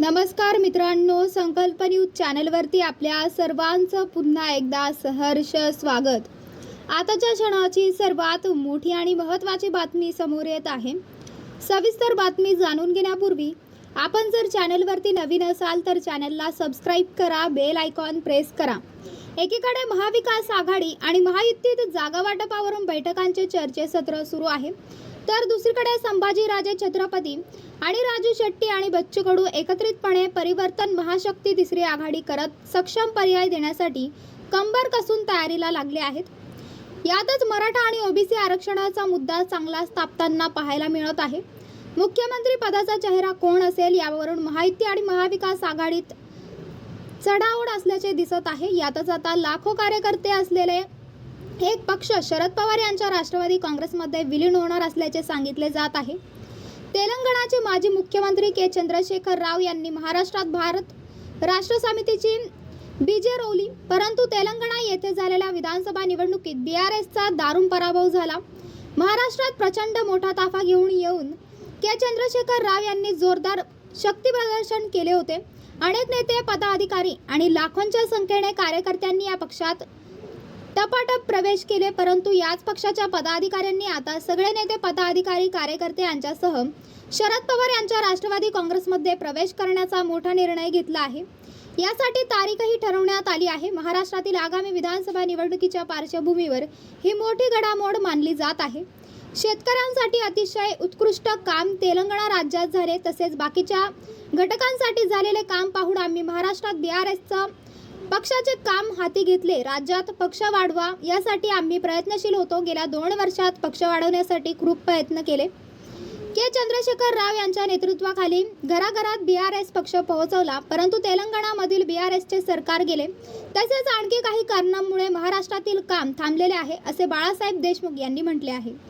नमस्कार मित्रांनो संकल्प न्यूज चॅनलवरती आपल्या सर्वांचं पुन्हा एकदा सहर्ष स्वागत. आताच्या क्षणाची सर्वात मोठी आणि महत्त्वाची बातमी समोर येत आहे. सविस्तर बातमी जाणून घेण्यापूर्वी आपण जर चॅनलवरती नवीन असाल तर चॅनलला सबस्क्राईब करा बेल आयकॉन प्रेस करा. एकीकडे महाविकास आघाडी आणि महायुतीत जागावाटपावरून बैठकांचे चर्चेसत्र सुरू आहे. तर दुसरीकडे संभाजीराजे छत्रपती आणि राजू शेट्टी आणि बच्चू कडू एकत्रितपणे परिवर्तन महाशक्ती तिसरी आघाडी करत सक्षम पर्याय देण्यासाठी कंबर कसून तयारीला लागले आहेत. यातच मराठा आणि ओबीसी आरक्षणाचा मुद्दा चांगला तापताना पाहायला मिळत आहे. मुख्यमंत्री पदाचा चेहरा कोण असेल यावरून माहिती आणि महाविकास आघाडीत चढाओढ असल्याचे दिसत आहे. यातच आता लाखो कार्यकर्ते असलेले एक पक्ष शरद पवार यांच्या राष्ट्रवादी काँग्रेसमध्ये विलीन होणार असल्याचे सांगितले जात आहे. तेलंगणाचे माजी मुख्यमंत्री के. चंद्रशेखर राव यांनी महाराष्ट्रात भारत राष्ट्र समितीची बीजे रोवली परंतु तेलंगणा येथे झालेल्या विधानसभा निवडणुकीत बी आर एसचा दारुण पराभव झाला. महाराष्ट्रात प्रचंड मोठा ताफा घेऊन येऊन के. चंद्रशेखर राव यांनी जोरदार शक्ती प्रदर्शन केले होते. अनेक नेते पदाधिकारी आणि लाखोंच्या संख्येने कार्यकर्त्यांनी या पक्षात टपाटप प्रवेश केले परंतु याच पक्षाच्या पदाधिकाऱ्यांनी आता सगळे नेते पदाधिकारी कार्यकर्ते यांच्यासह शरद पवार यांच्या राष्ट्रवादी काँग्रेसमध्ये प्रवेश करण्याचा मोठा निर्णय घेतला आहे. यासाठी तारीखही ठरवण्यात आली आहे. महाराष्ट्रातील आगामी विधानसभा निवडणुकीच्या पार्श्वभूमीवर ही मोठी घडामोड मानली जात आहे. शेतकऱ्यांसाठी अतिशय उत्कृष्ट काम तेलंगणा राज्यात झाले तसेच बाकीच्या घटकांसाठी झालेले काम पाहून आम्ही महाराष्ट्रात बी आर एसचं पक्षाचे काम हाती घेतले. राज्यात पक्ष वाढवा यासाठी आम्ही प्रयत्नशील होतो. गेल्या दोन वर्षात पक्ष वाढवण्यासाठी खूप प्रयत्न केले. के. चंद्रशेखर राव यांच्या नेतृत्वाखाली घराघरात बी आर एस पक्ष पोहोचवला. परंतु तेलंगणामधील बी आर एसचे सरकार गेले. तसेच आणखी काही कारणांमुळे महाराष्ट्रातील काम थांबलेले आहे असे बाळासाहेब देशमुख यांनी म्हटले आहे.